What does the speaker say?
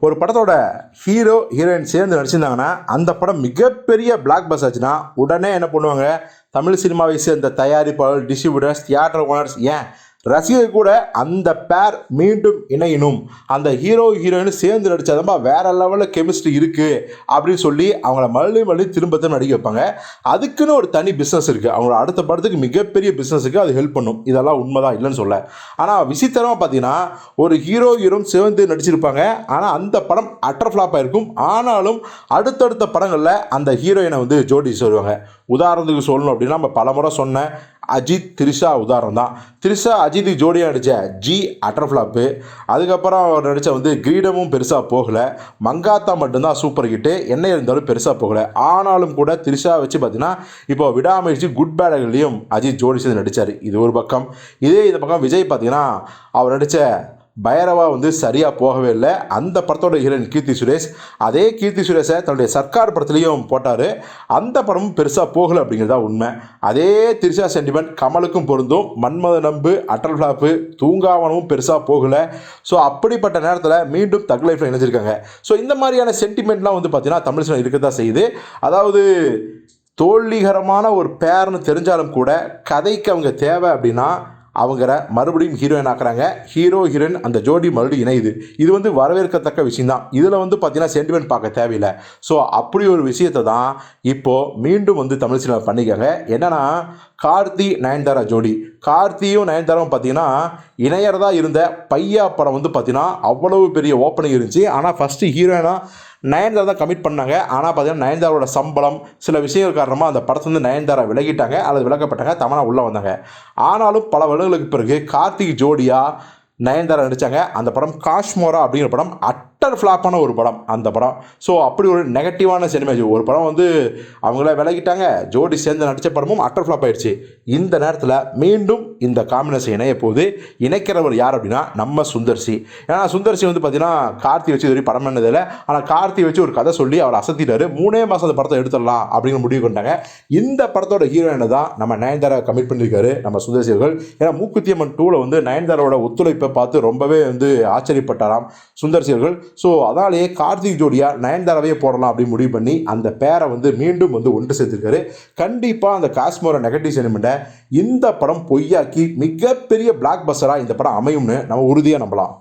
ஒரு படத்தோட hero heroine சேர்ந்து நடிச்சிருந்தாங்கன்னா அந்த படம் மிகப்பெரிய பிளாக் பஸ் ஆச்சுன்னா உடனே என்ன பண்ணுவாங்க? தமிழ் சினிமாவை சேர்ந்த தயாரிப்பாளர் டிஸ்ட்ரிபியூட்டர்ஸ் தியேட்டர் ஓனர்ஸ் ஏன் ரசிகர் கூட அந்த பேர் மீண்டும் இணையணும். அந்த ஹீரோ ஹீரோயின் சேர்ந்து நடித்தாதம்பா வேற லெவலில் கெமிஸ்ட்ரி இருக்குது அப்படின்னு சொல்லி அவங்கள மறுபடியும் மறுபடியும் திரும்ப திரும்ப நடிக்க வைப்பாங்க. அதுக்குன்னு ஒரு தனி பிஸ்னஸ் இருக்குது அவங்களோட அடுத்த படத்துக்கு மிகப்பெரிய பிஸ்னஸுக்கு அது ஹெல்ப் பண்ணும். இதெல்லாம் உண்மைதான் இல்லைன்னு சொல்ல. ஆனால் விசித்திரமாக பார்த்தீங்கன்னா ஒரு ஹீரோ ஹீரோன் சேர்ந்து நடிச்சிருப்பாங்க. ஆனால் அந்த படம் அட்டர் ஃப்ளாப்பாக இருக்கும் ஆனாலும் அடுத்தடுத்த படங்களில் அந்த ஹீரோயினை வந்து ஜோடி சொல்லுவாங்க உதாரணத்துக்கு சொல்லணும் அப்படின்னா நம்ம பலமுறை சொன்னேன் அஜித் த்ரிஷா உதாரணம் தான் த்ரிஷா அஜித்துக்கு ஜோடியாக நடித்த ஜி அட்டர்ஃப்ளாப்பு அதுக்கப்புறம் அவர் நடித்த வந்து கிரீடமும் பெருசாக போகலை. மங்காத்தா மட்டும்தான் சூப்பர் ஹிட்டு என்ன இருந்தாலும் பெருசாக போகலை. ஆனாலும் கூட த்ரிஷா வச்சு பார்த்தீங்கன்னா இப்போ விடாமயிற்சி குட் பேடகள்லையும் அஜித் ஜோடி சேர்ந்து நடித்தார் இது ஒரு பக்கம். இதே இந்த பக்கம் விஜய் பார்த்தீங்கன்னா அவர் நடித்த பைரவா வந்து சரியாக போகவே இல்லை. அந்த படத்தோட ஹீரோயின் கீர்த்தி சுரேஷ் அதே கீர்த்தி சுரேஷை தன்னுடைய சர்க்கார் படத்துலையும் போட்டார். அந்த படமும் பெருசாக போகலை அப்படிங்கிறதா உண்மை. அதே திரிஷா சென்டிமெண்ட் கமலுக்கும் பொருந்தும். மன்மத நம்பு அட்டல் ஃப்ளாப்பு தூங்காவனமும் பெருசாக போகலை. ஸோ அப்படிப்பட்ட நேரத்தில் மீண்டும் தக் லைஃப்பில் இணைஞ்சிருக்காங்க. ஸோ இந்த மாதிரியான சென்டிமெண்ட்லாம் வந்து பார்த்திங்கன்னா தமிழ் சினிமா இருக்க தான் செய்யுது. அதாவது தோல்விகரமான ஒரு பேர்னு தெரிஞ்சாலும் கூட கதைக்கு அவங்க தேவை அப்படின்னா அவங்கள மறுபடியும் ஹீரோயின் ஆக்குறாங்க. ஹீரோ ஹீரோயின் அந்த ஜோடி மறுபடியும் இணையுது. இது வந்து வரவேற்கத்தக்க விஷயம் தான் இதில் வந்து பார்த்தீங்கன்னா சென்டிமெண்ட் பார்க்க தேவையில்லை. ஸோ அப்படி ஒரு விஷயத்தை தான் இப்போது மீண்டும் வந்து தமிழ் சினிமா பண்ணிக்காங்க என்னென்னா கார்த்தி நயன்தாரா ஜோடி. கார்த்தியும் நயன்தாராவும் பார்த்தீங்கன்னா இணையறதா இருந்த பையா படம் வந்து பார்த்தீங்கன்னா அவ்வளவு பெரிய ஓப்பனிங் இருந்துச்சு. ஆனால் ஃபஸ்ட்டு ஹீரோயினாக நயன்தாரா தான் கமிட் பண்ணாங்க. ஆனால் பார்த்தீங்கன்னா நயன்தாரோட சம்பளம் சில விஷயங்கள் காரணமாக அந்த படத்தை வந்து நயன்தாரா விலகிட்டாங்க. அல்லது விலக்கப்பட்டாங்க தமனா உள்ளே வந்தாங்க. ஆனாலும் பல வருடங்களுக்கு பிறகு கார்த்திக் ஜோடியா நயன்தாரா நடித்தாங்க அந்த படம் காஷ்மோரா அப்படிங்கிற படம் அட் அட்டர் ஃப்ளாப்பான ஒரு படம் அந்த படம். ஸோ அப்படி ஒரு நெகட்டிவான சினிமேஜ் ஒரு படம் வந்து அவங்கள விலகிட்டாங்க. ஜோடி சேர்ந்து நடித்த படமும் அட்டர் ஃப்ளாப் ஆயிடுச்சு. இந்த நேரத்தில் மீண்டும் இந்த காம்பினேஷன் இணைய போது இணைக்கிறவர் யார் அப்படின்னா நம்ம சுந்தர்சி. ஏன்னா சுந்தர்சி வந்து பார்த்தீங்கன்னா கார்த்தி வச்சு இது வரைக்கும் படம் பண்ணதில்லை ஆனால் கார்த்தி வச்சு ஒரு கதை சொல்லி அவர் அசத்திட்டாரு. மூணே மாதம் அந்த படத்தை எடுத்துடலாம் அப்படின்னு முடிவு கொண்டாங்க இந்த படத்தோட ஹீரோயினை தான் நம்ம நயன்தாரா கமிட் பண்ணியிருக்காரு நம்ம சுந்தர்சி அவர்கள். ஏன்னா மூக்குத்தியம்மன் டூவில் வந்து நயன்தாராவோட ஒத்துழைப்பை பார்த்து ரொம்பவே வந்து ஆச்சரியப்பட்டாராம் சுந்தர்சி அவர்கள். ஸோ அதனாலேயே கார்த்திக் ஜோடியா நயன்தாராவே போடலாம் அப்படின்னு முடிவு பண்ணி அந்த பேரை வந்து மீண்டும் வந்து ஒன்று சேர்த்திருக்காரு. கண்டிப்பாக அந்த காஷ்மோர நெகட்டிவ் சென்டிமெண்ட்டை இந்த படம் பொய்யாக்கி மிகப்பெரிய பிளாக் பஸ்டராக இந்த படம் அமையும்னு நம்ம உறுதியாக நம்பலாம்.